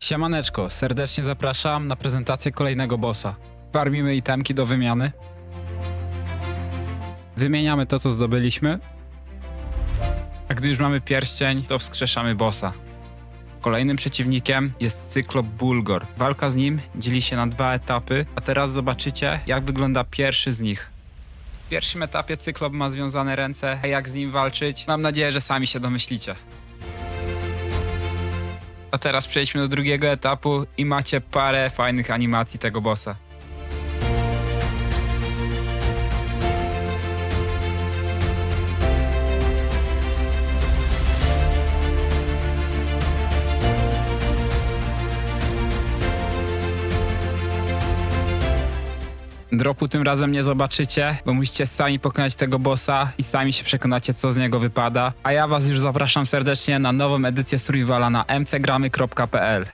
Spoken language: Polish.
Siemaneczko, serdecznie zapraszam na prezentację kolejnego bossa. Farmimy itemki do wymiany. Wymieniamy to, co zdobyliśmy. A gdy już mamy pierścień, to wskrzeszamy bossa. Kolejnym przeciwnikiem jest Cyklop Bulgor. Walka z nim dzieli się na dwa etapy, a teraz zobaczycie, jak wygląda pierwszy z nich. W pierwszym etapie Cyklop ma związane ręce, a jak z nim walczyć? Mam nadzieję, że sami się domyślicie. A teraz przejdźmy do drugiego etapu i macie parę fajnych animacji tego bossa. Dropu tym razem nie zobaczycie, bo musicie sami pokonać tego bossa i sami się przekonacie, co z niego wypada. A ja was już zapraszam serdecznie na nową edycję Survivala na mcgramy.pl.